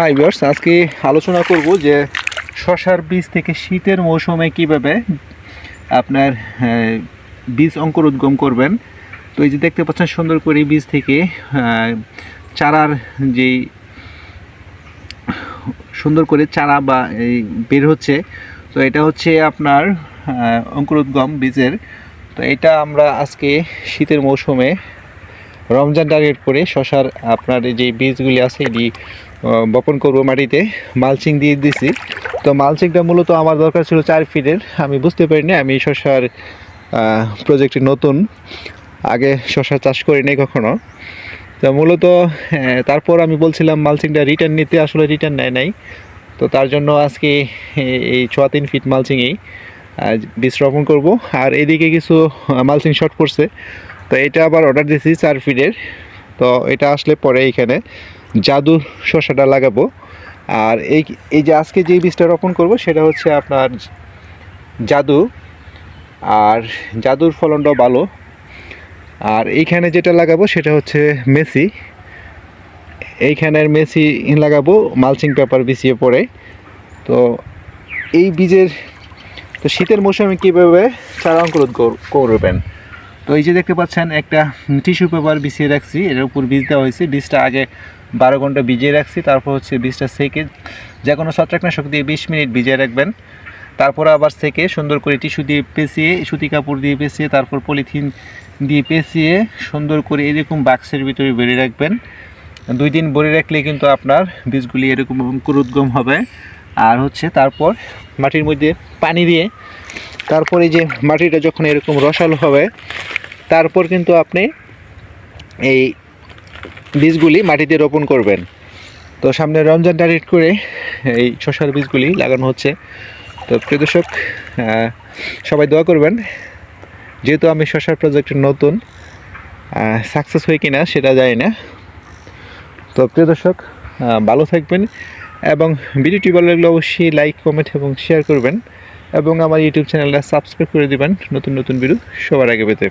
Hi viewers আজকে আলোচনা করব যে শশার বীজ থেকে শীতের মৌসুমে কীভাবে আপনার বীজ অঙ্কুরোদ্গম করবেন। তো এই যে দেখতে পাচ্ছেন সুন্দর করে বীজ থেকে চারার যেই, সুন্দর করে চারা বা এই বের হচ্ছে। তো এটা হচ্ছে আপনার অঙ্কুরোদ্গম বীজের। তো এটা আমরা আজকে শীতের মৌসুমে রমজান টার্গেট করে শশার আপনার যে বীজগুলি আছে, এটি বপন করব মাটিতে। মালচিং দিয়ে দিছি। তো মালচিংটা মূলত আমার দরকার ছিল চার ফিটের। আমি বুঝতে পারিনি, আমি শশার প্রজেক্টে নতুন। আগে শশা চাষ করিনি কখনো। তো মূলত তারপর আমি বলছিলাম মালচিংটা রিটার্ন নিতে, আসলে রিটার্ন নেয় নাই। তো তার জন্য আজকে এই ছ তিন ফিট মালচিংয়েই বীজ রোপণ করব। আর এদিকে কিছু মালচিং শর্ট পড়ছে। তো এটা আবার অর্ডার দিয়েছি চার ফিটের। তো এটা আসলে পরে এইখানে। জাদু শসাটা লাগাবো। আর এই এই যে আজকে যে বীজটা রোপণ করব, সেটা হচ্ছে আপনার জাদু। আর জাদুর ফলনটাও ভালো। আর এইখানে যেটা লাগাবো, সেটা হচ্ছে মেসি। এইখানের মেসি লাগাবো, মালচিং পেপার বিছিয়ে পড়ে তো এই বীজের, তো শীতের মৌসুমে কীভাবে চারা অঙ্কুরোধ করবেন? তো এই যে দেখতে পাচ্ছেন, একটা টিস্যু পেপার বিছিয়ে রাখছি। এর উপর বীজ দেওয়া হয়েছে। বীজটা আগে বারো ঘণ্টা ভিজিয়ে রাখছি। তারপর হচ্ছে বীজটা সেকে যে কোনো ছত্রাকনাশক দিয়ে বিশ মিনিট ভিজিয়ে রাখবেন। তারপর আবার সেকে সুন্দর করে টিস্যু দিয়ে পেঁচিয়ে, সুতি কাপড় দিয়ে পেঁচিয়ে, তারপর পলিথিন দিয়ে পেঁচিয়ে সুন্দর করে এরকম বাক্সের ভিতরে বেড়ে রাখবেন। দুই দিন ভরে রাখলে কিন্তু আপনার বীজগুলি এরকম অঙ্কুরোদ্গম হবে। আর হচ্ছে তারপর মাটির মধ্যে পানি দিয়ে, তারপরে যে মাটিটা যখন এরকম রসালো হবে তারপর কিন্তু আপনি এই বীজগুলি মাটিতে রোপণ করবেন। তো সামনে রমজান টার্গেট করে এই শশার বীজগুলি লাগানো হচ্ছে। তো প্রিয় দর্শক সবাই দোয়া করবেন। যেহেতু আমি শশার প্রজেক্টের নতুন সাকসেস হয় কিনা সেটা জানি না। তো প্রিয় দর্শক ভালো থাকবেন এবং ভিডিওটি ভালো লাগলে অবশ্যই লাইক কমেন্ট এবং শেয়ার করবেন এবং আমার ইউটিউব চ্যানেলটা সাবস্ক্রাইব করে দিবেন। নতুন নতুন ভিডিও সবার আগে পেতে।